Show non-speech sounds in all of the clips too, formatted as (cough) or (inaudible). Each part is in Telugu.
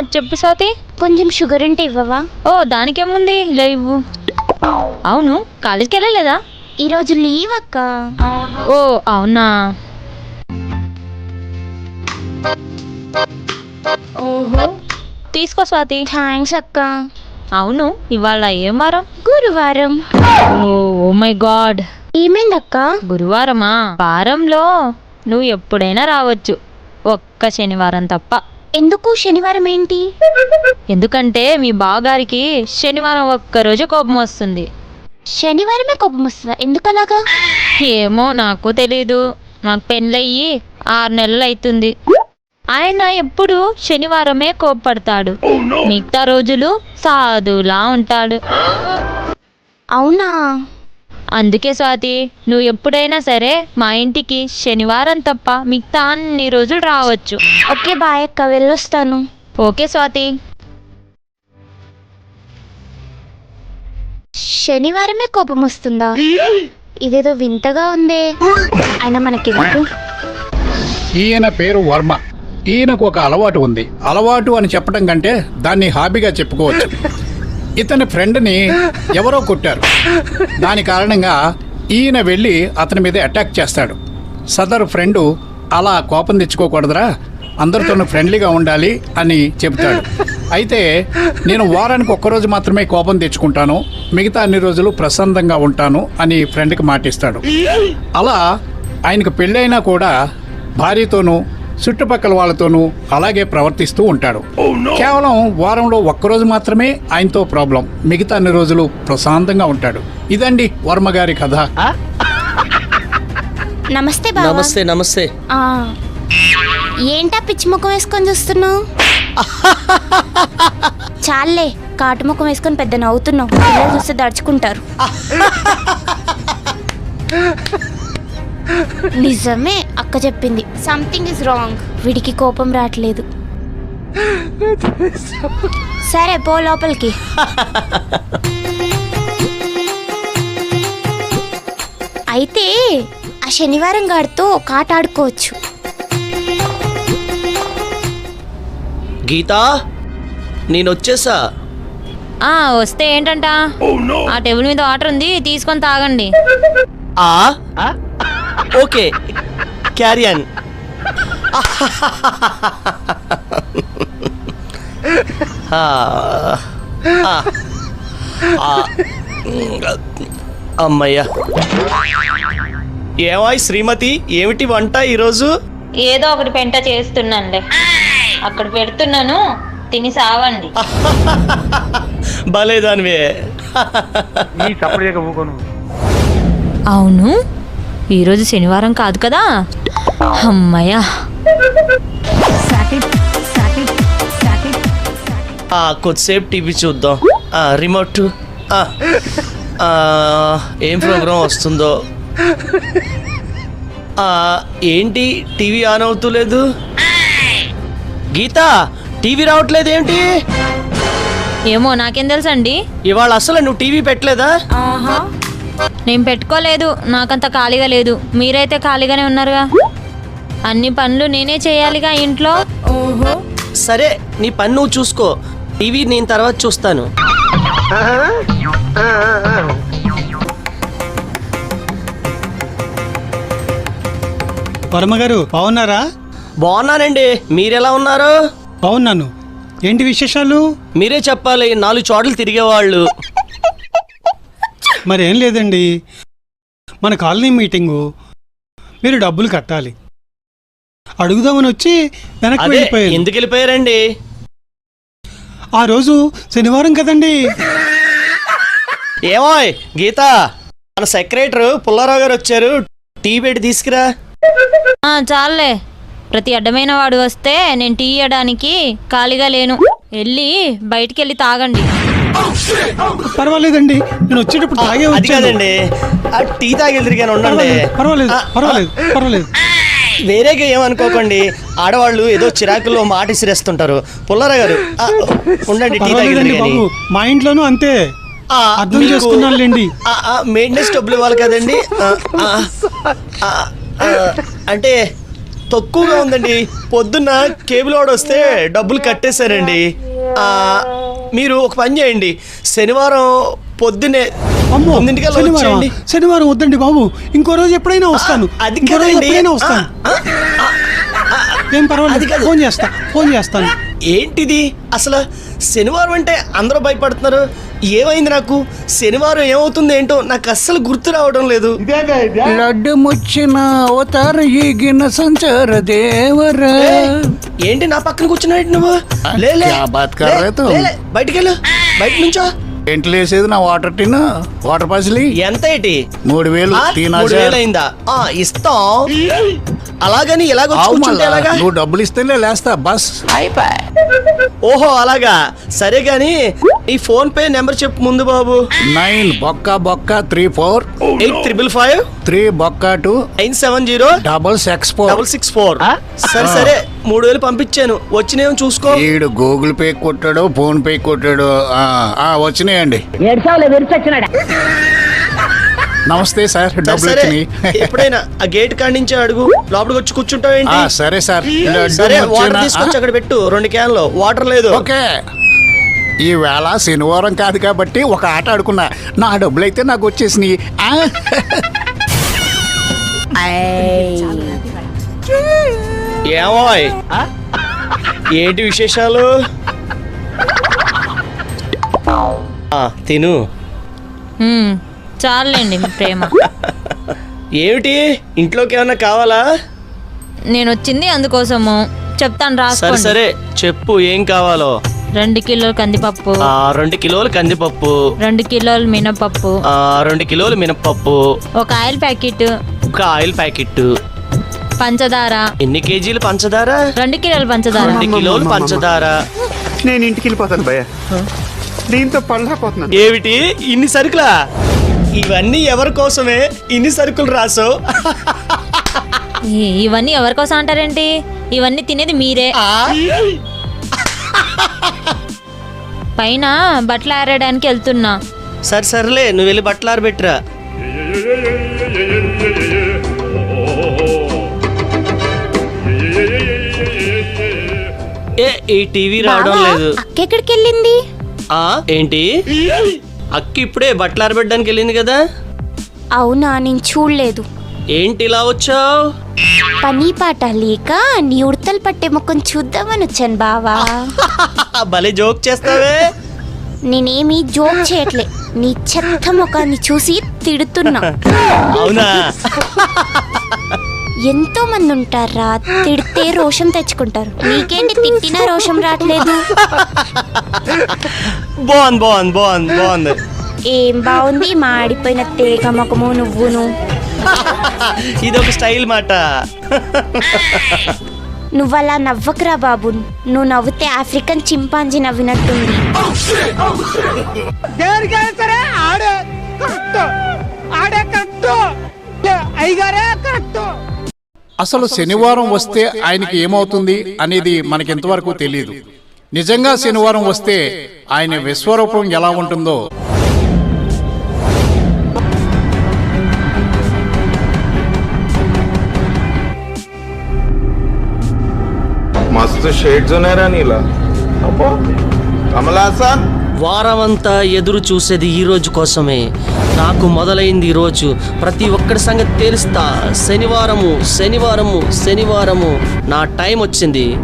చెప్పు స్వాతి. కొంచెం షుగర్ ఉంటే ఇవ్వవా? ఓ దానికేముంది? ఇవ్వు. అవును కాలేజ్కి వెళ్ళలేదా? ఈరోజు లీవ్ అక్క. ఓ అవునా? ఓహో. తీసుకో స్వాతి. థ్యాంక్స్ అక్క. అవును ఇవాళ ఏం వారం? గురువారం. Oh my God. ఏమైందక్క గురువారమా? వారంలో నువ్వు ఎప్పుడైనా రావచ్చు. ఒక్క శనివారం తప్ప. ఎందుకు శనివారం ఏంటి? ఎందుకంటే మీ బావగారికి శనివారం ఒక్కరోజు కోపం వస్తుంది. శనివారమే కోపం వస్తుందా? ఎందుకు అలాగా ఏమో నాకు తెలీదు. నాకు పెళ్ళయ్యి ఆరు నెలలు అవుతుంది ఆయన ఎప్పుడు శనివారమే కోప్పడతాడు. మిగతా రోజులు సాధులా ఉంటాడు. అవునా? అందుకే స్వాతి నువ్వు ఎప్పుడైనా సరే మా ఇంటికి శనివారం తప్ప మిగతా అన్ని రోజులు రావచ్చు. ఓకే బాయ్ అక్క వెళ్ళొస్తాను. ఓకే స్వాతి. శనివారమే కోపం వస్తుందా? ఇదేదో వింతగా ఉందే. అయినా మనకెందుకు ఈయన పేరు వర్మ. ఈయనకు ఒక అలవాటు ఉంది. అలవాటు అని చెప్పడం కంటే దాన్ని హాబీగా చెప్పుకోవచ్చు. ఇతని ఫ్రెండ్ని ఎవరో కొట్టారు. దాని కారణంగా ఈయన వెళ్ళి అతని మీద అటాక్ చేస్తాడు. సదరు ఫ్రెండు అలా కోపం తెచ్చుకోకూడదురా అందరితోనూ ఫ్రెండ్లీగా ఉండాలి అని చెబుతాడు. అయితే నేను వారానికి ఒక్కరోజు మాత్రమే కోపం తెచ్చుకుంటాను మిగతా అన్ని రోజులు ప్రశాంతంగా ఉంటాను అని ఫ్రెండ్కి మాటిస్తాడు. అలా ఆయనకు పెళ్ళైనా కూడా భార్యతోనూ చుట్టుపక్కల వాళ్ళతోనూ అలాగే ప్రవర్తిస్తూ ఉంటాడు. కేవలం వారంలో ఒక్కరోజు మాత్రమే ఆయనతో ప్రాబ్లం. మిగతా అన్ని రోజులు ప్రశాంతంగా ఉంటాడు. ఇదండి వర్మ గారి కథ. నమస్తే నమస్తే నమస్తే. ఆ, ఏంటా పిచ్చి ముఖం వేసుకొని చూస్తున్నావు? (laughs) చాలే కాటు ముఖం వేసుకొని పెద్ద నవ్వుతున్నావు. చూస్తే దడుచుకుంటారు. (laughs) నిజమే అక్క చెప్పింది. సంథింగ్ ఇస్ రాంగ్ వీడికి కోపం రావట్లేదు సరే పో లోపలికి. అయితే ఆ శనివారం గాడితో ఒక ఆట ఆడుకోవచ్చు. గీతా నేను వచ్చేసా. ఆ వస్తే ఏంటంట? ఆ టేబుల్ మీద వాటర్ ఉంది తీసుకొని తాగండి. ఆ? ఓకే క్యారియన్ అమ్మయ్యా. ఏమాయ్ శ్రీమతి ఏమిటి వంట ఈరోజు? ఏదో ఒకటి పెంట చేస్తున్నానులే. అక్కడ పెడుతున్నాను తిని సావండి. చేయక ఊకోను. అవును? ఈరోజు శనివారం కాదు కదా? అమ్మయ్యా. ఆ, కొద్దిసేపు టీవీ చూద్దాం. ఆ, రిమోట్. ఏం ప్రోగ్రాం వస్తుందో. ఆ, ఏంటి టీవీ ఆన్ అవుతలేదు గీత టీవీ రావట్లేదు ఏంటి? ఏమో నాకేం తెలుసండి? ఇవాళ అసలు నువ్వు టీవీ పెట్టలేదా? నేను పెట్టుకోలేదు. నాకంత ఖాళీగా లేదు. మీరైతే ఖాళీగానే ఉన్నారుగా? అన్ని పనులు నేనే చేయాలిగా ఇంట్లో? సరే నీ పని నువ్వు చూసుకో. టీవీ నేను తర్వాత చూస్తాను. వర్మ గారు బాగున్నారా? బాగున్నానండి. మీరెలా ఉన్నారు? బాగున్నాను. ఏంటి విశేషాలు? మీరే చెప్పాలి నాలుగు చోట్ల తిరిగేవాళ్ళు. మరేం లేదండి. మన కాలనీ మీటింగు మీరు డబ్బులు కట్టాలి. అడుగుదామని వచ్చి వెనక్కి వెళ్ళిపోయారు. ఎందుకు వెళ్ళిపోయారండి? ఆ రోజు శనివారం కదండి. ఏమోయ్ గీత మన సెక్రటరీ పుల్లారావు గారు వచ్చారు. టీ పెట్టి తీసుకురా. ఆ, చాలులే ప్రతి అడ్డమైన వాడు వస్తే నేను టీ ఇవ్వడానికి ఖాళీగా లేను. వెళ్ళి బయటికి వెళ్ళి తాగండి. పర్వాలేదండి. నేను వచ్చేటప్పుడు తాగే అది వచ్చాను. కాదండి. ఆ టీ తాగి తిరిగాను ఉండండి. పర్వాలేదు పర్వాలేదు పర్వాలేదు వేరేగా ఏమనుకోకండి ఆడవాళ్ళు ఏదో చిరాకులో మాట ఇసిరేస్తుంటారు. పుల్లారావు గారు ఉండండి టీ తాగి బాబు. మా ఇంట్లోనూ అంతే. అర్థం చేసుకున్నానులేండి. మెయింటెనెన్స్ డబ్బులు ఇవ్వాలి కదండి. అంటే తక్కువగా ఉందండి. పొద్దున్న కేబుల్ వాడు వస్తే డబ్బులు కట్టేశారండి. మీరు ఒక పని చేయండి. శనివారం పొద్దునే అమ్మో తొమ్మిదింటికల్లా శనివారం వచ్చేయండి. శనివారం వద్దండి బాబు. ఇంకో రోజు ఎప్పుడైనా వస్తాను. అది ఇంకో రోజు కదండి. ఎప్పుడైనా వస్తాను. ఏం అది పర్వాలేదు కాదు. ఫోన్ చేస్తా ఫోన్ చేస్తాను. ఏంటిది? అసలు శనివారం అంటే అందరూ భయపడుతున్నారు. ఏమైంది నాకు? శనివారం ఏమవుతుంది ఏంటో నాకు అస్సలు గుర్తు రావడం లేదు. లడ్డు ముచ్చిన అవతార ఈగిన సంచార దేవర. ఏంటి నా పక్కన కూర్చున్నాడు నువ్వు లే లే. క్యా బాత్ కర్ లే, రహే తుమ్? లే, లే. బయటికి వెళ్ళు బయట నుంచో ఏంటి లేసేది నా వాటర్ టిన్ వాటర్ పసిలి ఎంత ఏంటి మూడు వేలు మూడు. వేలు అయిందా ఆ, ఇస్తాం అలాగని ఆవు కూర్చుంటే. ఎలాగా? నువ్వు డబ్బులు ఇస్తేనే లేస్తా బస్. ఓహో అలాగా. సరే గాని ఈ ఫోన్ పే నెంబర్ చెప్పు ముందు బాబు. నైన్ బొక్క బొక్క three four. Eight triple five. Three బొక్క two. Nine seven zero. Double six four. Double six four. సరే సరే మూడు వేలు పంపించాను. వచ్చినేమో చూసుకో. ఈడు గూగుల్ పే కొట్టాడు ఫోన్ పే కొట్టాడు. ఆ, ఆ, వచ్చినాయండి. నమస్తే సార్ డబ్బులు సరే. వచ్చినాయి ఎప్పుడైనా ఆ గేట్ కాడి నుంచి అడుగు లోపలికి వచ్చి కూర్చుంటావు ఆ, ఏంటి సరే. సార్ సరే వాటర్ తీసుకొచ్చి? అక్కడ పెట్టు రెండు క్యాన్లు వాటర్ లేదు. ఓకే. ఈ వేళ శనివారం కాదు కాబట్టి ఒక ఆట ఆడుకున్నా. నా డబ్బులు అయితే నాకు వచ్చేసినాయి. ఆ? ఏమోయ్ ఏంటి విశేషాలు? ఆ, తిను. మ్మ్. చాలండి మీ ప్రేమ. ఏమిటి? ఇంట్లోకి ఏమన్నా కావాలా? నేను వచ్చింది అందుకోసము. చెప్తాను సరే రాసుకోండి. సరే. చెప్పు ఏం కావాలో? రెండు కిలోలు కందిపప్పు. ఆ రెండు కిలోలు కందిపప్పు. రెండు కిలోలు మినపప్పు. ఆ రెండు కిలోలు మినపప్పు. ఒక ఆయిల్ ప్యాకెట్. ఒక ఆయిల్ ప్యాకెట్. పంచదార. ఎన్ని కేజీలు పంచదార? రెండు కిలోలు పంచదార. రెండు కిలోలు పంచదార. నేను ఇంటికి వెళ్ళిపోతాను భయ్య. దీంతో పళ్ళకపోతున్నాను ఏమిటి? ఇన్ని సరుకులా? ఇవన్నీ ఎవరి కోసమే? ఇన్ని సరుకులు రాసో? ఇవన్నీ ఎవరి కోసం అంటారేంటి? ఇవన్నీ తినేది మీరే. పైన బట్టలు ఆరడానికి వెళ్తున్నా. సరే సర్లే నువ్వు వెళ్ళి బట్టలు ఆరబెట్టురా. ఏ ఈ టీవీ రావడం లేదు. అక్క ఎక్కడికి వెళ్ళింది ఆ? ఏంటి? అక్క ఇప్పుడే బట్టలు ఆరబెట్టడానికి వెళ్ళింది కదా? అవునా నేను చూడలేదు. ఏంటి ఇలా వచ్చావు? పని పాట లేక నీ ఉడతలు పట్టే ముఖం చూద్దామని వచ్చాను బావా. (laughs) భలే జోక్ చేస్తావే. నేనేమి జోక్ చేయట్లే. నీ చెత్త ముఖాన్ని చూసి తిడుతున్నా. (laughs) అవునా? (laughs) ఎంతో మంది ఉంటారా తిడితే రోషం తెచ్చుకుంటారు. నీకేంటి తిట్టినా రోషం రావట్లేదు? బాగుంది బాగుంది బాగుంది బాగుంది. ఏం బాగుంది? మాడిపోయిన తేగ ముఖము నువ్వును. ఇది ఒక స్టైల్ మాట. నువ్వు అలా నవ్వకురా బాబు. నువ్వు నవ్వుతే ఆఫ్రికన్ చింపాంజీ నవ్వినట్టుంది. ఆడే కరెక్ట్ అయ్యగారే కరెక్ట్ అసలు శనివారం వస్తే ఆయనకి ఏమవుతుంది అనేది మనకి ఇంతవరకు తెలియదు నిజంగా శనివారం వస్తే ఆయన విశ్వరూపం ఎలా ఉంటుందో मस्त शेड जो नाही राणीला अप्पो कमला असा వారమంతా ఎదురు చూసేది ఈ రోజు కోసమే. నాకు మొదలైంది ఈ రోజు. ప్రతి ఒక్కడి సంగతి తెలుస్తా. శనివారము శనివారము శనివారము. నా టైం వచ్చింది.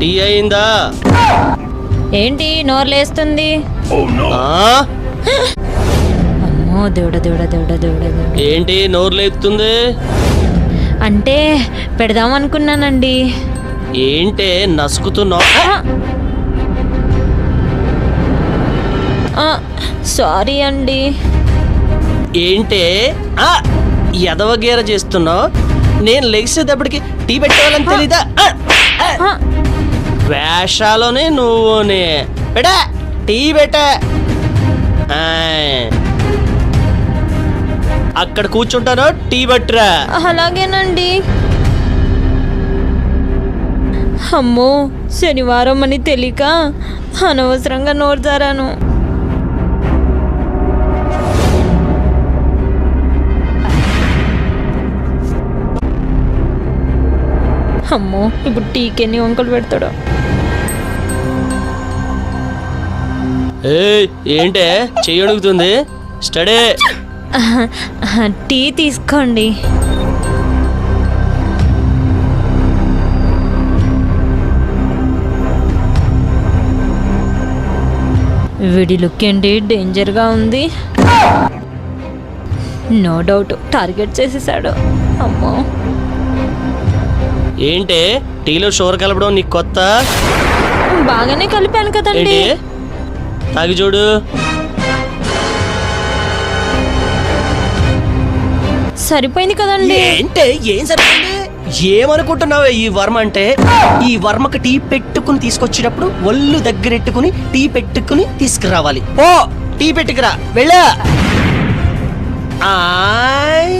టీ అయిందా? ఏంటి నోరు లేస్తుంది ఆ? అమ్మో దేవుడ దేవుడ దేవుడ దేవుడ ఏంటి నోరు లేపుతుంది? అంటే పెడదాం అనుకున్నానండి. ఏంటే నసుకుతున్నావు? సారీ అండి. ఏంటే? ఎదవగీర చేస్తున్నావు? నేను లెగిసేటప్పటికి టీ పెట్టేవాళ్ళని తెలీదా? వేషాలోనే నువ్వునే. బెటా టీ బెట అక్కడ కూర్చుంటానో టీ బట్రా అలాగేనండి. అమ్మో శనివారం అని తెలియక అనవసరంగా నోరుతారాను అమ్మో ఇప్పుడు టీకెన్ని వంకలు పెడతాడు. ఏంటే చెయ్యడుగుతుంది స్టడీ. (laughs) టీ తీసుకోండి. వీడి లుక్ ఏంటి? డేంజర్గా ఉంది. నో డౌట్ టార్గెట్ చేసేసాడు. అమ్మో. ఏంటే? టీలో షోర్ కలపడం నీకు కొత్త? బాగానే కలిపాను కదండి. తాగి చూడు. సరిపోయింది కదండి. ఏంటే? ఏం సరిపోయింది? ఏమనుకుంటున్నావు ఈ వర్మ అంటే? ఈ వర్మకి టీ పెట్టుకుని తీసుకొచ్చేటప్పుడు ఒళ్ళు దగ్గరెట్టుకుని టీ పెట్టుకుని తీసుకురావాలి. ఓ టీ పెట్టుకురా వెళ్ళా. ఆయ్.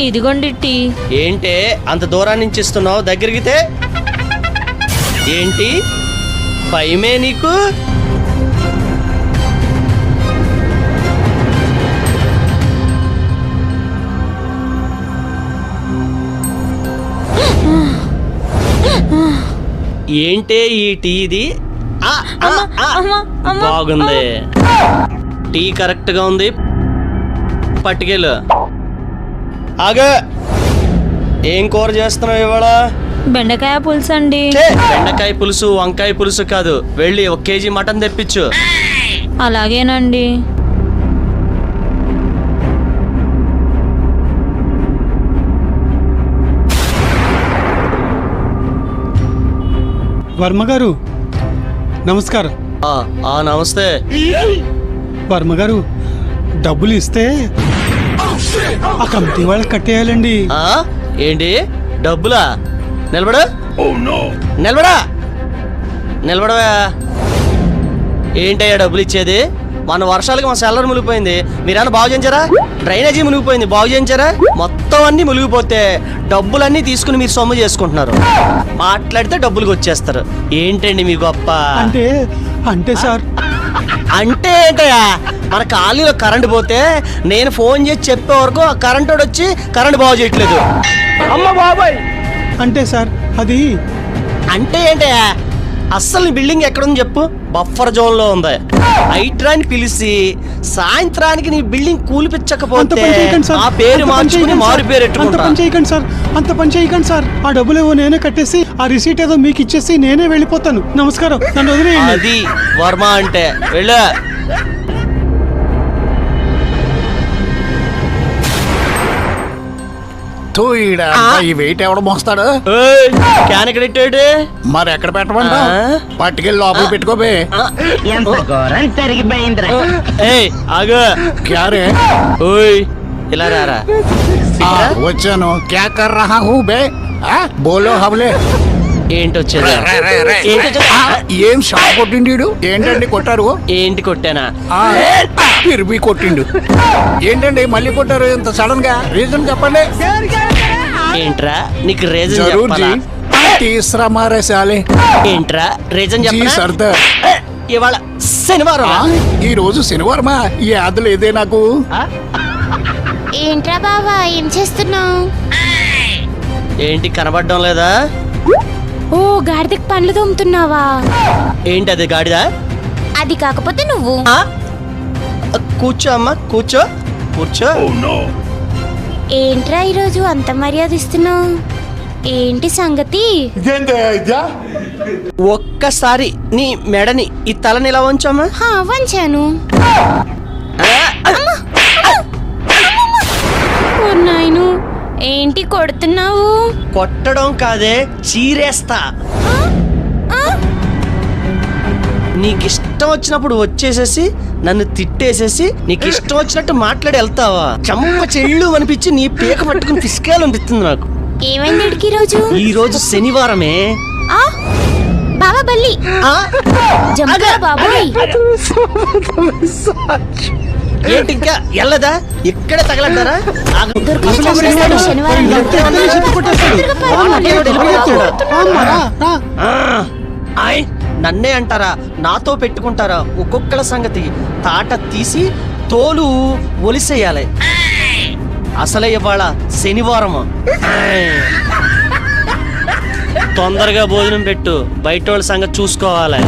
ఇదిగోండి టీ. ఏంటే? అంత దూరాన్ని నుంచి ఇస్తున్నావు? దగ్గరికితే ఏంటి? భయమే నీకు? ఏంటే ఈ టీది బాగుంది. టీ కరెక్ట్గా ఉంది. పట్టుకెళ్ళు. ఆగా. ఏం కూర చేస్తున్నావు ఇవాళ? బెండకాయ పులుసు అండి. బెండకాయ పులుసు వంకాయ పులుసు కాదు. వెళ్ళి ఒక కేజీ మటన్ తెప్పించు. అలాగేనండి. వర్మ గారు నమస్కారం. ఆ, నమస్తే. వర్మ గారు డబ్బులు ఇస్తే ఆ కమిటీ వాళ్ళకి కట్టేయాలండి. ఏంటి? డబ్బులా? నిలబడు. నిలబడా? నిలబడవా. ఏంటయ్యా డబ్బులు ఇచ్చేది? మన వర్షాలకి మా సెల్లర్ మునిగిపోయింది. మీరేమన్నా బాగు చేయించారా? డ్రైనేజీ మునిగిపోయింది. బాగు చేయించారా? మొత్తం అన్ని మునిగిపోతే డబ్బులన్నీ తీసుకుని మీరు సొమ్ము చేసుకుంటున్నారు. మాట్లాడితే డబ్బులకు వచ్చేస్తారు. ఏంటండి మీ గొప్ప? అంటే అంటే సార్. అంటే ఏంటయ్యా? మన కాలనీలో కరెంట్ పోతే నేను ఫోన్ చేసి చెప్పే వరకు ఆ కరెంట్ వచ్చి కరెంట్ బాగు చేయట్లేదు. అమ్మ బాబాయ్! అంటే సార్ అది అంటే ఏంటయ్యా? అస్సలు నీ బిల్డింగ్ ఎక్కడుంది చెప్పు? బఫర్ జోన్లో ఉంది హైడ్రాని పిలిచి సాయంత్రానికి నీ బిల్డింగ్ కూలిపించకపోతే ఆ పేరు మార్చుకుని మారు. పేరు అంత పని చేయకండి సార్. అంత పని చేయకండి సార్. ఆ డబ్బులు ఏవో నేనే కట్టేసి ఆ రిసీట్ ఏదో మీకు ఇచ్చేసి నేనే వెళ్ళిపోతాను. నమస్కారం. నన్ను వదిలేయండి. అది వర్మ అంటే. వెళ్ళు. తూ ఈడ. ఈ వెయిట్ ఎవడ మోస్తాడు? ఏయ్, క్యాన్ ఎక్కడ పెట్టాడు? మరి ఎక్కడ పెట్టమంటావు? ఆ? పట్టుకెళ్ళి లోపల పెట్టుకోబే ఎంత ఘోరం జరిగిపోయిందిరా. ఏయ్ ఆగు. క్యారే ఓయ్ ఇలా రారా ఆ, వచ్చాను. క్యా కర్ రహా హూ బే. ఆ, బోలో హవలే. ఏంటి వచ్చేది? రే, రే, రే. ఏంటి వచ్చేది? ఆ, ఏం షాక్ కొట్టిండు? ఏంటండి కొట్టారు? ఏంటి కొట్టానా? ఆ, తిరిగి కొట్టిండు. ఏంటండి మళ్ళీ కొట్టారు ఇంత సడన్గా? రీజన్ చెప్పండి. ఏంట్రా? నీకు రీజన్ చెప్పాలా? తీసరా మారే సాలే ఏంట్రా? రీజన్ చెప్పనా? సర్దార్. ఇవాళ శనివారం ఈ రోజు శనివారమా? ఈ ఆదులు ఏదే నాకు? ఏంట్రా బావా ఏం చేస్తున్నావు? ఏంటి కనబడడం లేదా? ఓ గాడిదకి పండ్లు తోముతున్నావా? ఏంటి అది గాడిదా? అది కాకపోతే నువ్వు. ఆ? కూర్చో అమ్మా కూర్చో కూర్చో. ఏంట్రా ఈరోజు అంత మర్యాద ఇస్తున్నావు ఏంటి సంగతి? ఒక్కసారి నీ మెడని ఈ తలని ఇలా ఉంచమ్మా హా వంచాను. ఓ నాయను. ఏంటి కొడుతున్నావు? కొట్టడం కాదే చీరేస్తా. నీకు ఇష్టం వచ్చినప్పుడు వచ్చేసేసి నన్ను తిట్టేసేసి నీకు ఇష్టం వచ్చినట్టు మాట్లాడి వెళ్తావా? చంప చెళ్ళు అనిపించి నీ పీక పట్టుకుని పిసికేయాలి అనిపిస్తుంది నాకు. ఏమైంది ఈరోజు? ఈ రోజు శనివారమే. ఆ? బావా బల్లి. ఆ? జంపరా బాబోయ్. ఏంటి ఇంకా? ఎల్లదా? ఇక్కడే తగలడ్డారా ఆగు. దుర్గా చేస్తాడు శనివారం ఎంత ఎంత చెప్పి కొట్టేస్తాడు. వాడికి వెళ్ళిపోతాడు. అమ్మా, రా, రా. ఆ, ఆయ్ నన్నే అంటారా? నాతో పెట్టుకుంటారా? ఒక్కొక్కల సంగతి. తాట తీసి తోలు ఒలిసేయాలి. అసలే ఇవాళ శనివారం తొందరగా భోజనం పెట్టు. బయట వాళ్ళ సంగతి చూసుకోవాలి.